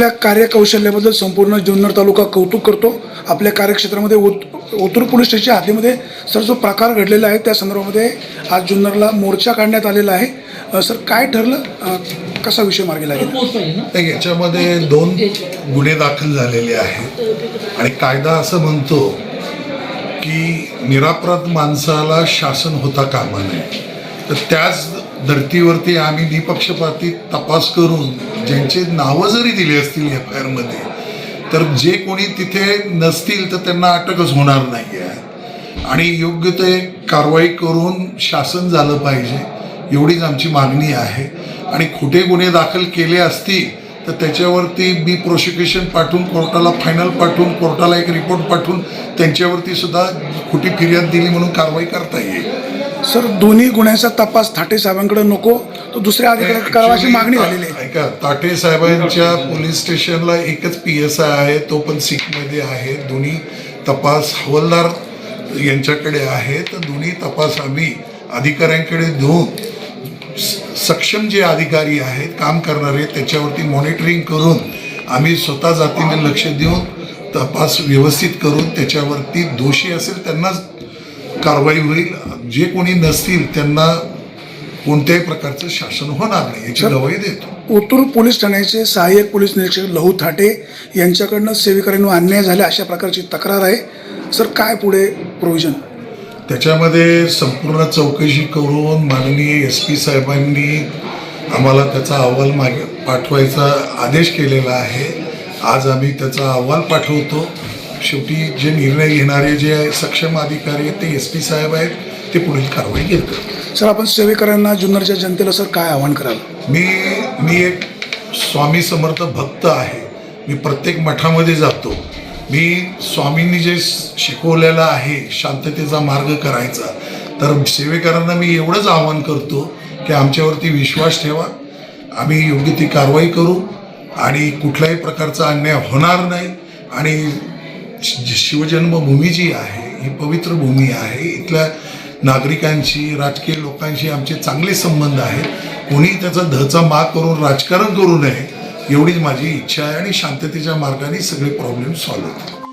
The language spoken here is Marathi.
आपल्या कार्यकौशल्याबद्दल संपूर्ण जुन्नर तालुका कौतुक करतो. आपल्या कार्यक्षेत्रामध्ये ओत ओतूर पोलीस स्टेशनच्या हद्दीमध्ये सर जो प्रकार घडलेला आहे त्या संदर्भामध्ये आज जुन्नरला मोर्चा काढण्यात आलेला आहे. सर काय ठरलं? कसा विषय मार्गी लागेल? याच्यामध्ये दोन गुन्हे दाखल झालेले आहेत. आणि कायदा असं म्हणतो की निरापराध माणसाला शासन होता कामा नये. तर त्याच धर्तीवरती आम्ही निपक्षपाती तपास करून ज्यांचे नावं जरी दिली असतील एफ आय आरमध्ये तर जे कोणी तिथे नसतील तर त्यांना अटकच होणार नाही आहे आणि योग्य ते कारवाई करून शासन झालं पाहिजे एवढीच आमची मागणी आहे. आणि खोटे गुन्हे दाखल केले असतील तर त्याच्यावरती बी प्रोसिक्युशन पाठवून कोर्टाला फायनल पाठवून कोर्टाला एक रिपोर्ट पाठवून त्यांच्यावरती सुद्धा खोटी फिर्याद दिली म्हणून कारवाई करता येईल. सर दोन्ही गुन्ह्यांचा तपास थाटे साहेबांकडे नको तो दुसऱ्या अधिकाऱ्याकडे करावा अशी मागणी झालेली आहे. ऐका ताटे साहेबांच्या पोलीस स्टेशनला एकच पी एस आय आहे तो पण सिखमध्ये आहे दोन्ही तपास हवलदार यांच्याकडे आहे तर दोन्ही तपास आम्ही अधिकाऱ्यांकडे देऊन सक्षम जे अधिकारी आहेत काम करणारे त्याच्यावरती मॉनिटरिंग करून आम्ही स्वतः जातीने लक्ष देऊन तपास व्यवस्थित करून त्याच्यावरती दोषी असेल त्यांनाच कारवाई होईल. जे कोणी नसतील त्यांना कोणत्याही प्रकारचं शासन होणार नाही याची गवाही देतो. ओतूर पोलीस ठाण्याचे सहाय्यक पोलीस निरीक्षक लहू थाटे यांच्याकडनं सेवेकऱ्यांवर अन्याय झाला अशा प्रकारची तक्रार आहे. सर काय पुढे प्रोव्हिजन त्याच्यामध्ये संपूर्ण चौकशी करून माननीय एस पी साहेबांनी आम्हाला त्याचा अहवाल मागे पाठवायचा आदेश केलेला आहे. आज आम्ही त्याचा अहवाल पाठवतो. शेवटी जे निर्णय घेणारे जे सक्षम अधिकारी आहेत ते एस पी साहेब आहेत. ते पुढील कारवाई घेतात सर आपण सेवेकऱ्यांना जुन्नरच्या जनतेला सर काय आव्हान कराल? मी मी एक स्वामी समर्थ भक्त आहे. मी प्रत्येक मठामध्ये जातो. मी स्वामींनी जे शिकवलेलं आहे शांततेचा मार्ग करायचा तर सेवेकरांना मी एवढंच आवाहन करतो की आमच्यावरती विश्वास ठेवा. आम्ही योग्य ती कारवाई करू आणि कुठल्याही प्रकारचा अन्याय होणार नाही. आणि शिवजन्मभूमी जी आहे ही पवित्र भूमी आहे इथल्या नागरिकांशी राजकीय लोकांशी आमचे चांगले संबंध आहेत. कोणी त्याचा धचा माग करून राजकारण करू नये एवढीच माझी इच्छा आहे आणि शांततेच्या मार्गाने सगळे प्रॉब्लेम सॉल्व्ह होतात